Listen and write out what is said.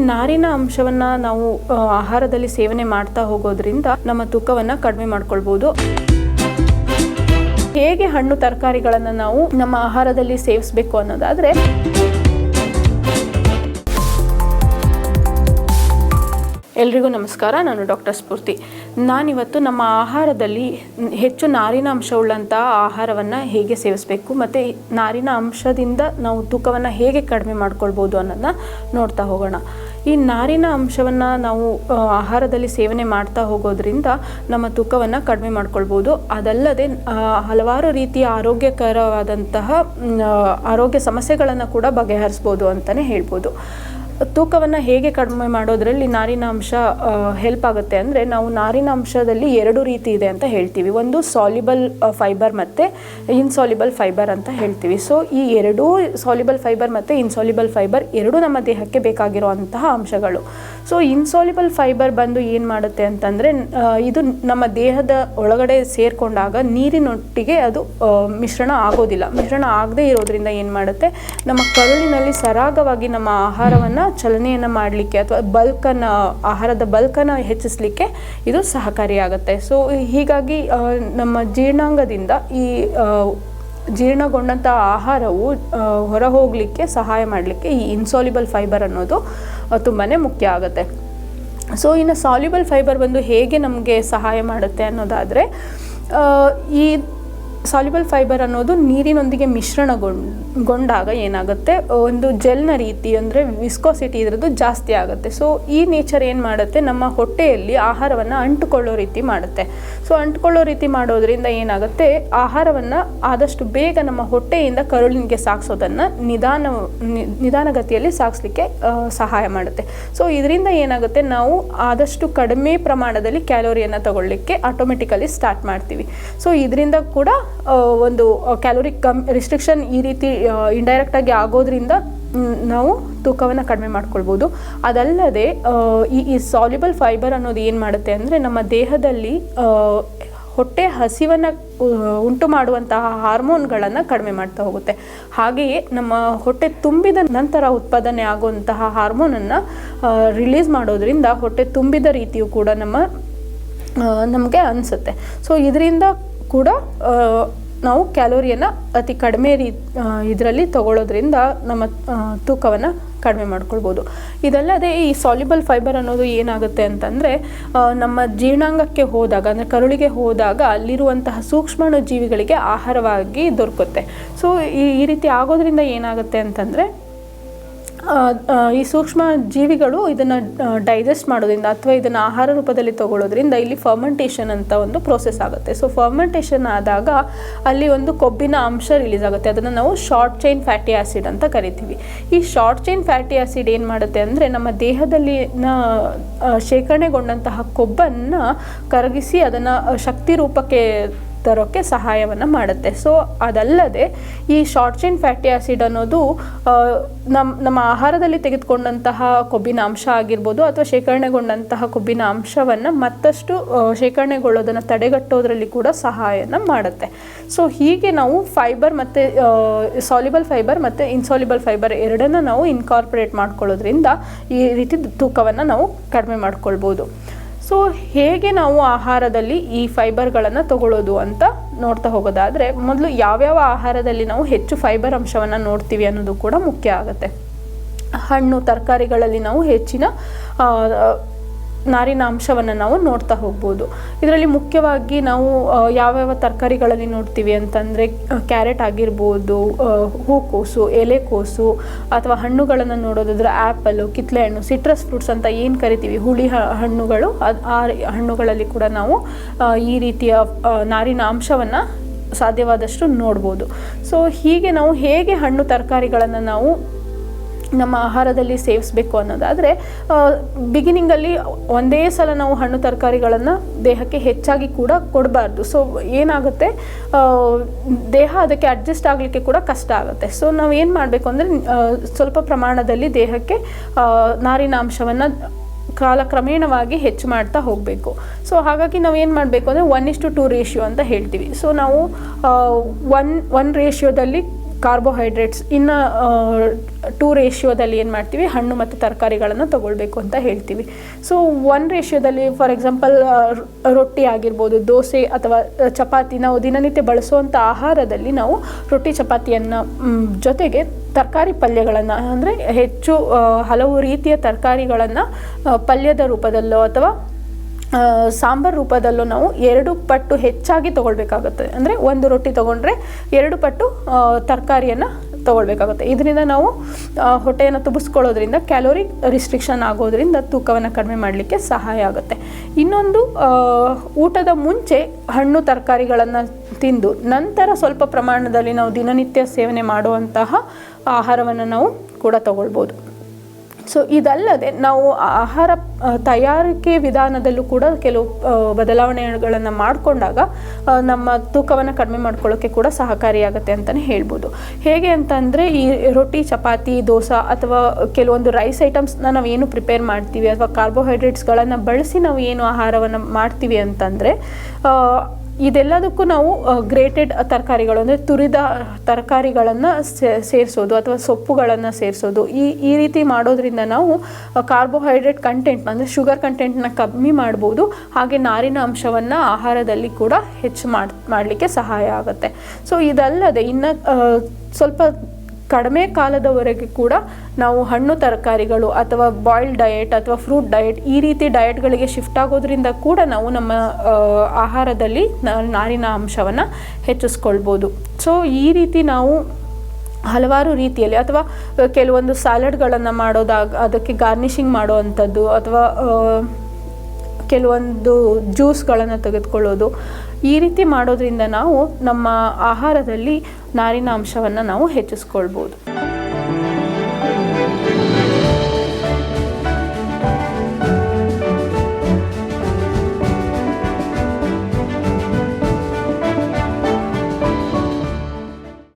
ನಾರಿನ ಅಂಶವನ್ನ ನಾವು ಆಹಾರದಲ್ಲಿ ಸೇವನೆ ಮಾಡ್ತಾ ಹೋಗೋದ್ರಿಂದ ನಮ್ಮ ತೂಕವನ್ನ ಕಡಿಮೆ ಮಾಡ್ಕೊಳ್ಬಹುದು ಹೇಗೆ ಹಣ್ಣು ತರಕಾರಿಗಳನ್ನು ನಾವು ನಮ್ಮ ಆಹಾರದಲ್ಲಿ ಸೇವಿಸಬೇಕು ಅನ್ನೋದಾದ್ರೆ, ಎಲ್ರಿಗೂ ನಮಸ್ಕಾರ. ನಾನು ಡಾಕ್ಟರ್ ಸ್ಫೂರ್ತಿ. ನಾನಿವತ್ತು ನಮ್ಮ ಆಹಾರದಲ್ಲಿ ಹೆಚ್ಚು ನಾರಿನ ಅಂಶವುಳ್ಳಂತಹ ಆಹಾರವನ್ನು ಹೇಗೆ ಸೇವಿಸಬೇಕು, ಮತ್ತು ನಾರಿನ ಅಂಶದಿಂದ ನಾವು ತೂಕವನ್ನು ಹೇಗೆ ಕಡಿಮೆ ಮಾಡ್ಕೊಳ್ಬೋದು ಅನ್ನೋದನ್ನ ನೋಡ್ತಾ ಹೋಗೋಣ. ಈ ನಾರಿನ ಅಂಶವನ್ನು ನಾವು ಆಹಾರದಲ್ಲಿ ಸೇವನೆ ಮಾಡ್ತಾ ಹೋಗೋದ್ರಿಂದ ನಮ್ಮ ತೂಕವನ್ನು ಕಡಿಮೆ ಮಾಡ್ಕೊಳ್ಬೋದು. ಅದಲ್ಲದೆ ಹಲವಾರು ರೀತಿಯ ಆರೋಗ್ಯಕರವಾದಂತಹ ಆರೋಗ್ಯ ಸಮಸ್ಯೆಗಳನ್ನು ಕೂಡ ಬಗೆಹರಿಸ್ಬೋದು ಅಂತಲೇ ಹೇಳ್ಬೋದು. ತೂಕವನ್ನು ಹೇಗೆ ಕಡಿಮೆ ಮಾಡೋದ್ರಲ್ಲಿ ನಾರಿನ ಅಂಶ ಹೆಲ್ಪ್ ಆಗುತ್ತೆ ಅಂದರೆ ನಾವು ನಾರಿನ ಅಂಶದಲ್ಲಿ ಎರಡು ರೀತಿ ಇದೆ ಅಂತ ಹೇಳ್ತೀವಿ. ಒಂದು ಸಾಲಿಬಲ್ ಫೈಬರ್ ಮತ್ತು ಇನ್ಸಾಲಿಬಲ್ ಫೈಬರ್ ಅಂತ ಹೇಳ್ತೀವಿ. ಸೊ ಈ ಎರಡೂ ಸಾಲಿಬಲ್ ಫೈಬರ್ ಮತ್ತು ಇನ್ಸಾಲಿಬಲ್ ಫೈಬರ್ ಎರಡೂ ನಮ್ಮ ದೇಹಕ್ಕೆ ಬೇಕಾಗಿರುವಂತಹ ಅಂಶಗಳು. ಸೊ ಇನ್ಸಾಲಿಬಲ್ ಫೈಬರ್ ಬಂದು ಏನು ಮಾಡುತ್ತೆ ಅಂತಂದರೆ ಇದು ನಮ್ಮ ದೇಹದ ಒಳಗಡೆ ಸೇರಿಕೊಂಡಾಗ ನೀರಿನೊಟ್ಟಿಗೆ ಅದು ಮಿಶ್ರಣ ಆಗೋದಿಲ್ಲ. ಮಿಶ್ರಣ ಆಗದೇ ಇರೋದ್ರಿಂದ ಏನು ಮಾಡುತ್ತೆ, ನಮ್ಮ ಕರುಳಿನಲ್ಲಿ ಸರಾಗವಾಗಿ ನಮ್ಮ ಆಹಾರವನ್ನು ಚಲನೆಯನ್ನು ಮಾಡಲಿಕ್ಕೆ ಅಥವಾ ಬಲ್ಕನ್ನು, ಆಹಾರದ ಬಲ್ಕನ್ನು ಹೆಚ್ಚಿಸಲಿಕ್ಕೆ ಇದು ಸಹಕಾರಿಯಾಗುತ್ತೆ. ಸೊ ಹೀಗಾಗಿ ನಮ್ಮ ಜೀರ್ಣಾಂಗದಿಂದ ಈ ಜೀರ್ಣಗೊಂಡಂಥ ಆಹಾರವು ಹೊರ ಹೋಗಲಿಕ್ಕೆ ಸಹಾಯ ಮಾಡಲಿಕ್ಕೆ ಈ ಇನ್ಸಾಲಿಬಲ್ ಫೈಬರ್ ಅನ್ನೋದು ತುಂಬಾ ಮುಖ್ಯ ಆಗುತ್ತೆ. ಸೊ ಇನ್ನು ಸಾಲ್ಯುಬಲ್ ಫೈಬರ್ ಬಂದು ಹೇಗೆ ನಮಗೆ ಸಹಾಯ ಮಾಡುತ್ತೆ ಅನ್ನೋದಾದರೆ ಈ ಸಾಲ್ಯುಬಲ್ ಫೈಬರ್ ಅನ್ನೋದು ನೀರಿನೊಂದಿಗೆ ಮಿಶ್ರಣಗೊಂಡಾಗ ಏನಾಗುತ್ತೆ? ಒಂದು ಜೆಲ್ನ ರೀತಿ ಅಂದರೆ ವಿಸ್ಕೋಸಿಟಿ ಇದ್ರದ್ದು ಜಾಸ್ತಿ ಆಗುತ್ತೆ. ಸೊ ಈ ನೇಚರ್ ಏನು ಮಾಡುತ್ತೆ? ನಮ್ಮ ಹೊಟ್ಟೆಯಲ್ಲಿ ಆಹಾರವನ್ನು ಅಂಟುಕೊಳ್ಳೋ ರೀತಿ ಮಾಡುತ್ತೆ. ಸೊ ಅಂಟುಕೊಳ್ಳೋ ರೀತಿ ಮಾಡೋದ್ರಿಂದ ಏನಾಗುತ್ತೆ? ಆಹಾರವನ್ನು ಆದಷ್ಟು ಬೇಗ ನಮ್ಮ ಹೊಟ್ಟೆಯಿಂದ ಕರುಳಿನಿಗೆ ಸಾಗಿಸೋದನ್ನು ನಿಧಾನ ನಿಧಾನಗತಿಯಲ್ಲಿ ಸಾಗಿಸ್ಲಿಕ್ಕೆ ಸಹಾಯ ಮಾಡುತ್ತೆ. ಸೊ ಇದರಿಂದ ಏನಾಗುತ್ತೆ? ನಾವು ಆದಷ್ಟು ಕಡಿಮೆ ಪ್ರಮಾಣದಲ್ಲಿ ಕ್ಯಾಲೋರಿಯನ್ನು ತಗೊಳ್ಳಿಕ್ಕೆ ಆಟೋಮೆಟಿಕಲಿ ಸ್ಟಾರ್ಟ್ ಮಾಡ್ತೀವಿ. ಸೊ ಇದರಿಂದ ಕೂಡ ಒಂದು ಕ್ಯಾಲೋರಿ ಕಮ್ ರಿಸ್ಟ್ರಿಕ್ಷನ್ ಈ ರೀತಿ ಇಂಡೈರೆಕ್ಟಾಗಿ ಆಗೋದ್ರಿಂದ ನಾವು ತೂಕವನ್ನು ಕಡಿಮೆ ಮಾಡ್ಕೊಳ್ಬೋದು. ಅದಲ್ಲದೆ ಈ ಈ ಸಾಲ್ಯುಬಲ್ ಫೈಬರ್ ಅನ್ನೋದು ಏನು ಮಾಡುತ್ತೆ ಅಂದರೆ, ನಮ್ಮ ದೇಹದಲ್ಲಿ ಹೊಟ್ಟೆ ಹಸಿವನ್ನು ಉಂಟು ಮಾಡುವಂತಹ ಹಾರ್ಮೋನ್ಗಳನ್ನು ಕಡಿಮೆ ಮಾಡ್ತಾ ಹೋಗುತ್ತೆ. ಹಾಗೆಯೇ ನಮ್ಮ ಹೊಟ್ಟೆ ತುಂಬಿದ ನಂತರ ಉತ್ಪಾದನೆ ಆಗುವಂತಹ ಹಾರ್ಮೋನನ್ನು ರಿಲೀಸ್ ಮಾಡೋದ್ರಿಂದ ಹೊಟ್ಟೆ ತುಂಬಿದ ರೀತಿಯು ಕೂಡ ನಮ್ಮ ನಮಗೆ ಅನಿಸುತ್ತೆ. ಸೊ ಇದರಿಂದ ಕೂಡ ನಾವು ಕ್ಯಾಲೋರಿಯನ್ನು ಅತಿ ಕಡಿಮೆ ರೀ ಇದರಲ್ಲಿ ತಗೊಳ್ಳೋದ್ರಿಂದ ನಮ್ಮ ತೂಕವನ್ನು ಕಡಿಮೆ ಮಾಡ್ಕೊಳ್ಬೋದು. ಇದಲ್ಲದೆ ಈ ಸಾಲ್ಯುಬಲ್ ಫೈಬರ್ ಅನ್ನೋದು ಏನಾಗುತ್ತೆ ಅಂತಂದರೆ ನಮ್ಮ ಜೀರ್ಣಾಂಗಕ್ಕೆ ಹೋದಾಗ, ಅಂದರೆ ಕರುಳಿಗೆ ಹೋದಾಗ ಅಲ್ಲಿರುವಂತಹ ಸೂಕ್ಷ್ಮಾಣು ಜೀವಿಗಳಿಗೆ ಆಹಾರವಾಗಿ ದೊರಕುತ್ತೆ. ಸೊ ಈ ರೀತಿ ಆಗೋದ್ರಿಂದ ಏನಾಗುತ್ತೆ ಅಂತಂದರೆ ಈ ಸೂಕ್ಷ್ಮ ಜೀವಿಗಳು ಇದನ್ನು ಡೈಜೆಸ್ಟ್ ಮಾಡೋದ್ರಿಂದ ಅಥವಾ ಇದನ್ನು ಆಹಾರ ರೂಪದಲ್ಲಿ ತಗೊಳ್ಳೋದ್ರಿಂದ ಇಲ್ಲಿ ಫರ್ಮೆಂಟೇಷನ್ ಅಂತ ಒಂದು ಪ್ರೋಸೆಸ್ ಆಗುತ್ತೆ. ಸೊ ಫರ್ಮೆಂಟೇಷನ್ ಆದಾಗ ಅಲ್ಲಿ ಒಂದು ಕೊಬ್ಬಿನ ಅಂಶ ರಿಲೀಸ್ ಆಗುತ್ತೆ. ಅದನ್ನು ನಾವು ಶಾರ್ಟ್ ಚೈನ್ ಫ್ಯಾಟಿ ಆ್ಯಸಿಡ್ ಅಂತ ಕರಿತೀವಿ. ಈ ಶಾರ್ಟ್ ಚೈನ್ ಫ್ಯಾಟಿ ಆ್ಯಸಿಡ್ ಏನು ಮಾಡುತ್ತೆ ಅಂದರೆ ನಮ್ಮ ದೇಹದಲ್ಲಿನ ಶೇಖರಣೆಗೊಂಡಂತಹ ಕೊಬ್ಬನ್ನು ಕರಗಿಸಿ ಅದನ್ನು ಶಕ್ತಿ ರೂಪಕ್ಕೆ ತರೋಕ್ಕೆ ಸಹಾಯವನ್ನು ಮಾಡುತ್ತೆ. ಸೊ ಅದಲ್ಲದೆ ಈ ಶಾರ್ಟ್ ಚೈನ್ ಫ್ಯಾಟಿ ಆ್ಯಸಿಡ್ ಅನ್ನೋದು ನಮ್ಮ ನಮ್ಮ ಆಹಾರದಲ್ಲಿ ತೆಗೆದುಕೊಂಡಂತಹ ಕೊಬ್ಬಿನ ಅಂಶ ಆಗಿರ್ಬೋದು ಅಥವಾ ಶೇಖರಣೆಗೊಂಡಂತಹ ಕೊಬ್ಬಿನ ಅಂಶವನ್ನು ಮತ್ತಷ್ಟು ಶೇಖರಣೆಗೊಳ್ಳೋದನ್ನು ತಡೆಗಟ್ಟೋದ್ರಲ್ಲಿ ಕೂಡ ಸಹಾಯನ ಮಾಡುತ್ತೆ. ಸೊ ಹೀಗೆ ನಾವು ಫೈಬರ್ ಮತ್ತು ಸಾಲಿಬಲ್ ಫೈಬರ್ ಮತ್ತು ಇನ್ಸಾಲಿಬಲ್ ಫೈಬರ್ ಎರಡನ್ನ ನಾವು ಇನ್ಕಾರ್ಪೊರೇಟ್ ಮಾಡ್ಕೊಳ್ಳೋದ್ರಿಂದ ಈ ರೀತಿ ತೂಕವನ್ನು ನಾವು ಕಡಿಮೆ ಮಾಡ್ಕೊಳ್ಬೋದು. ಸೊ ಹೇಗೆ ನಾವು ಆಹಾರದಲ್ಲಿ ಈ ಫೈಬರ್ಗಳನ್ನು ತಗೊಳ್ಳೋದು ಅಂತ ನೋಡ್ತಾ ಹೋಗೋದಾದರೆ, ಮೊದಲು ಯಾವ್ಯಾವ ಆಹಾರದಲ್ಲಿ ನಾವು ಹೆಚ್ಚು ಫೈಬರ್ ಅಂಶವನ್ನು ನೋಡ್ತೀವಿ ಅನ್ನೋದು ಕೂಡ ಮುಖ್ಯ ಆಗುತ್ತೆ. ಹಣ್ಣು, ತರಕಾರಿಗಳಲ್ಲಿ ನಾವು ಹೆಚ್ಚಿನ ನಾರಿನ ಅಂಶವನ್ನು ನಾವು ನೋಡ್ತಾ ಹೋಗ್ಬೋದು. ಇದರಲ್ಲಿ ಮುಖ್ಯವಾಗಿ ನಾವು ಯಾವ್ಯಾವ ತರಕಾರಿಗಳಲ್ಲಿ ನೋಡ್ತೀವಿ ಅಂತಂದರೆ ಕ್ಯಾರೆಟ್ ಆಗಿರ್ಬೋದು ಹೂಕೋಸು ಎಲೆಕೋಸು ಅಥವಾ ಹಣ್ಣುಗಳನ್ನು ನೋಡೋದಾದ್ರೆ ಆ್ಯಪಲ್ಲು ಕಿತ್ಲೆ ಹಣ್ಣು, ಸಿಟ್ರಸ್ ಫ್ರೂಟ್ಸ್ ಅಂತ ಏನು ಕರಿತೀವಿ, ಹುಳಿ ಹಣ್ಣುಗಳು, ಅದು ಆ ಹಣ್ಣುಗಳಲ್ಲಿ ಕೂಡ ನಾವು ಈ ರೀತಿಯ ನಾರಿನ ಅಂಶವನ್ನು ಸಾಧ್ಯವಾದಷ್ಟು ನೋಡ್ಬೋದು. ಸೊ ಹೀಗೆ ನಾವು ಹೇಗೆ ಹಣ್ಣು ತರಕಾರಿಗಳನ್ನು ನಾವು ನಮ್ಮ ಆಹಾರದಲ್ಲಿ ಸೇವಿಸಬೇಕು ಅನ್ನೋದಾದರೆ ಬಿಗಿನಿಂಗಲ್ಲಿ ಒಂದೇ ಸಲ ನಾವು ಹಣ್ಣು ತರಕಾರಿಗಳನ್ನು ದೇಹಕ್ಕೆ ಹೆಚ್ಚಾಗಿ ಕೂಡ ಕೊಡಬಾರ್ದು. ಸೊ ಏನಾಗುತ್ತೆ? ದೇಹ ಅದಕ್ಕೆ ಅಡ್ಜಸ್ಟ್ ಆಗಲಿಕ್ಕೆ ಕೂಡ ಕಷ್ಟ ಆಗುತ್ತೆ. ಸೊ ನಾವು ಏನು ಮಾಡಬೇಕು ಅಂದರೆ ಸ್ವಲ್ಪ ಪ್ರಮಾಣದಲ್ಲಿ ದೇಹಕ್ಕೆ ನಾರಿನಾಂಶವನ್ನು ಕಾಲಕ್ರಮೇಣವಾಗಿ ಹೆಚ್ಚು ಮಾಡ್ತಾ ಹೋಗಬೇಕು. ಸೊ ಹಾಗಾಗಿ ನಾವು ಏನು ಮಾಡಬೇಕು ಅಂದರೆ ಒನ್ ಇಷ್ಟು ಟು ರೇಷಿಯೋ ಅಂತ ಹೇಳ್ತೀವಿ. ಸೊ ನಾವು ಒನ್ ಒನ್ ರೇಷಿಯೋದಲ್ಲಿ ಕಾರ್ಬೋಹೈಡ್ರೇಟ್ಸ್ ಇನ್ನು ಟೂ ರೇಷಿಯೋದಲ್ಲಿ ಏನು ಮಾಡ್ತೀವಿ? ಹಣ್ಣು ಮತ್ತು ತರಕಾರಿಗಳನ್ನು ತಗೊಳ್ಬೇಕು ಅಂತ ಹೇಳ್ತೀವಿ. ಸೊ ಒನ್ ರೇಷಿಯೋದಲ್ಲಿ ಫಾರ್ ಎಕ್ಸಾಂಪಲ್ ರೊಟ್ಟಿ ಆಗಿರ್ಬೋದು, ದೋಸೆ ಅಥವಾ ಚಪಾತಿ ನಾವು ದಿನನಿತ್ಯ ಬಳಸುವಂಥ ಆಹಾರದಲ್ಲಿ ನಾವು ರೊಟ್ಟಿ, ಚಪಾತಿಯನ್ನು ಜೊತೆಗೆ ತರಕಾರಿ ಪಲ್ಯಗಳನ್ನು, ಅಂದರೆ ಹೆಚ್ಚು ಹಲವು ರೀತಿಯ ತರಕಾರಿಗಳನ್ನು ಪಲ್ಯದ ರೂಪದಲ್ಲೋ ಅಥವಾ ಸಾಂಬಾರ್ ರೂಪದಲ್ಲೂ ನಾವು ಎರಡು ಪಟ್ಟು ಹೆಚ್ಚಾಗಿ ತೊಗೊಳ್ಬೇಕಾಗುತ್ತೆ. ಅಂದರೆ ಒಂದು ರೊಟ್ಟಿ ತೊಗೊಂಡ್ರೆ ಎರಡು ಪಟ್ಟು ತರಕಾರಿಯನ್ನು ತೊಗೊಳ್ಬೇಕಾಗುತ್ತೆ. ಇದರಿಂದ ನಾವು ಹೊಟ್ಟೆಯನ್ನು ತುಂಬಿಸ್ಕೊಳ್ಳೋದ್ರಿಂದ, ಕ್ಯಾಲೋರಿ ರಿಸ್ಟ್ರಿಕ್ಷನ್ ಆಗೋದ್ರಿಂದ ತೂಕವನ್ನು ಕಡಿಮೆ ಮಾಡಲಿಕ್ಕೆ ಸಹಾಯ ಆಗುತ್ತೆ. ಇನ್ನೊಂದು ಊಟದ ಮುಂಚೆ ಹಣ್ಣು ತರಕಾರಿಗಳನ್ನು ತಿಂದು ನಂತರ ಸ್ವಲ್ಪ ಪ್ರಮಾಣದಲ್ಲಿ ನಾವು ದಿನನಿತ್ಯ ಸೇವನೆ ಮಾಡುವಂತಹ ಆಹಾರವನ್ನು ನಾವು ಕೂಡ ತಗೊಳ್ಬೋದು. ಸೊ ಇದಲ್ಲದೆ ನಾವು ಆಹಾರ ತಯಾರಿಕೆ ವಿಧಾನದಲ್ಲೂ ಕೂಡ ಕೆಲವು ಬದಲಾವಣೆಗಳನ್ನು ಮಾಡಿಕೊಂಡಾಗ ನಮ್ಮ ತೂಕವನ್ನು ಕಡಿಮೆ ಮಾಡ್ಕೊಳ್ಳೋಕ್ಕೆ ಕೂಡ ಸಹಕಾರಿಯಾಗುತ್ತೆ ಅಂತಲೇ ಹೇಳ್ಬೋದು. ಹೇಗೆ ಅಂತಂದರೆ, ಈ ರೊಟ್ಟಿ, ಚಪಾತಿ, ದೋಸೆ ಅಥವಾ ಕೆಲವೊಂದು ರೈಸ್ ಐಟಮ್ಸ್ನ ನಾವು ಏನು ಪ್ರಿಪೇರ್ ಮಾಡ್ತೀವಿ ಅಥವಾ ಕಾರ್ಬೋಹೈಡ್ರೇಟ್ಸ್ಗಳನ್ನು ಬಳಸಿ ನಾವು ಏನು ಆಹಾರವನ್ನು ಮಾಡ್ತೀವಿ ಅಂತಂದರೆ ಇದೆಲ್ಲದಕ್ಕೂ ನಾವು ಗ್ರೇಟೆಡ್ ತರಕಾರಿಗಳು ಅಂದರೆ ತುರಿದ ತರಕಾರಿಗಳನ್ನು ಸೇರಿಸೋದು ಅಥವಾ ಸೊಪ್ಪುಗಳನ್ನು ಸೇರಿಸೋದು. ಈ ಈ ರೀತಿ ಮಾಡೋದ್ರಿಂದ ನಾವು ಕಾರ್ಬೋಹೈಡ್ರೇಟ್ ಕಂಟೆಂಟ್ ಅಂದರೆ ಶುಗರ್ ಕಂಟೆಂಟ್ನ ಕಮ್ಮಿ ಮಾಡ್ಬೋದು. ಹಾಗೆ ನಾರಿನ ಅಂಶವನ್ನು ಆಹಾರದಲ್ಲಿ ಕೂಡ ಹೆಚ್ಚು ಮಾಡ್, ಮಾಡಲಿಕ್ಕೆ ಸಹಾಯ ಆಗುತ್ತೆ. ಸೊ ಇದಲ್ಲದೆ ಇನ್ನು ಸ್ವಲ್ಪ ಕಡಿಮೆ ಕಾಲದವರೆಗೆ ಕೂಡ ನಾವು ಹಣ್ಣು ತರಕಾರಿಗಳು ಅಥವಾ ಬಾಯ್ಲ್ಡ್ ಡಯೆಟ್ ಅಥವಾ ಫ್ರೂಟ್ ಡಯೆಟ್ ಈ ರೀತಿ ಡಯೆಟ್ಗಳಿಗೆ ಶಿಫ್ಟ್ ಆಗೋದ್ರಿಂದ ಕೂಡ ನಾವು ನಮ್ಮ ಆಹಾರದಲ್ಲಿ ನಾರಿನ ಅಂಶವನ್ನು ಹೆಚ್ಚಿಸ್ಕೊಳ್ಬೋದು. ಸೊ ಈ ರೀತಿ ನಾವು ಹಲವಾರು ರೀತಿಯಲ್ಲಿ ಅಥವಾ ಕೆಲವೊಂದು ಸ್ಯಾಲಡ್ಗಳನ್ನು ಮಾಡೋದಾಗ, ಅದಕ್ಕೆ ಗಾರ್ನಿಷಿಂಗ್ ಮಾಡುವಂಥದ್ದು ಅಥವಾ ಕೆಲವೊಂದು ಜ್ಯೂಸ್ಗಳನ್ನು ತೆಗೆದುಕೊಳ್ಳೋದು ಈ ರೀತಿ ಮಾಡೋದ್ರಿಂದ ನಾವು ನಮ್ಮ ಆಹಾರದಲ್ಲಿ ನಾರಿನ ಅಂಶವನ್ನು ನಾವು ಹೆಚ್ಚಿಸ್ಕೊಳ್ಬೋದು.